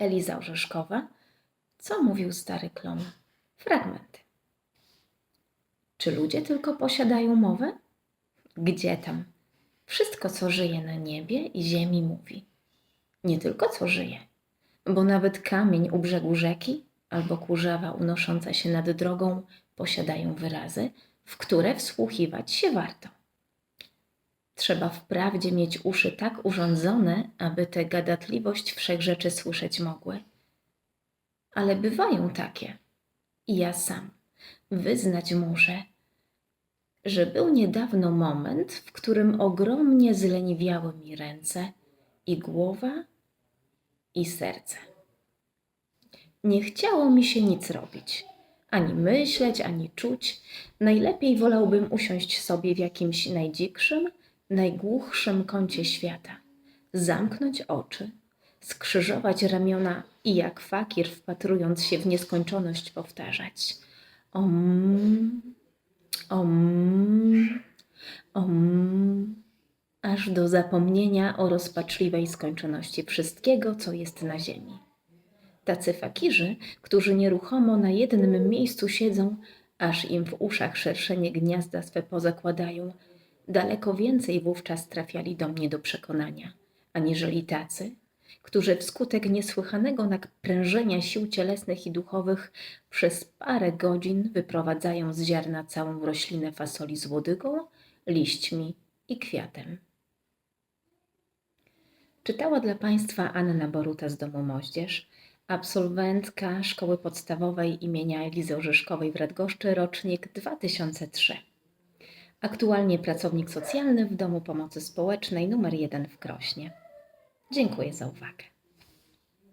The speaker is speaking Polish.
Eliza Orzeszkowa. Co mówił stary klon? Fragmenty. Czy ludzie tylko posiadają mowę? Gdzie tam? Wszystko, co żyje na niebie i ziemi, mówi. Nie tylko co żyje, bo nawet kamień u brzegu rzeki albo kurzawa unosząca się nad drogą posiadają wyrazy, w które wsłuchiwać się warto. Trzeba wprawdzie mieć uszy tak urządzone, aby tę gadatliwość wszechrzeczy słyszeć mogły. Ale bywają takie. I ja sam wyznać muszę, że był niedawno moment, w którym ogromnie zleniwiały mi ręce i głowa i serce. Nie chciało mi się nic robić, ani myśleć, ani czuć. Najlepiej wolałbym usiąść sobie w jakimś najdzikszym, najgłuchszym kącie świata, zamknąć oczy, skrzyżować ramiona i jak fakir wpatrując się w nieskończoność powtarzać. Om, om, om, aż do zapomnienia o rozpaczliwej skończoności wszystkiego, co jest na ziemi. Tacy fakirzy, którzy nieruchomo na jednym miejscu siedzą, aż im w uszach szerszenie gniazda swe pozakładają, daleko więcej wówczas trafiali do mnie do przekonania, aniżeli tacy, którzy wskutek niesłychanego naprężenia sił cielesnych i duchowych przez parę godzin wyprowadzają z ziarna całą roślinę fasoli z łodygą, liśćmi i kwiatem. Czytała dla Państwa Anna Boruta z Domu Moździerz, absolwentka Szkoły Podstawowej imienia Elizy Orzeszkowej w Radgoszczy, rocznik 2003. Aktualnie pracownik socjalny w Domu Pomocy Społecznej nr 1 w Krośnie. Dziękuję za uwagę.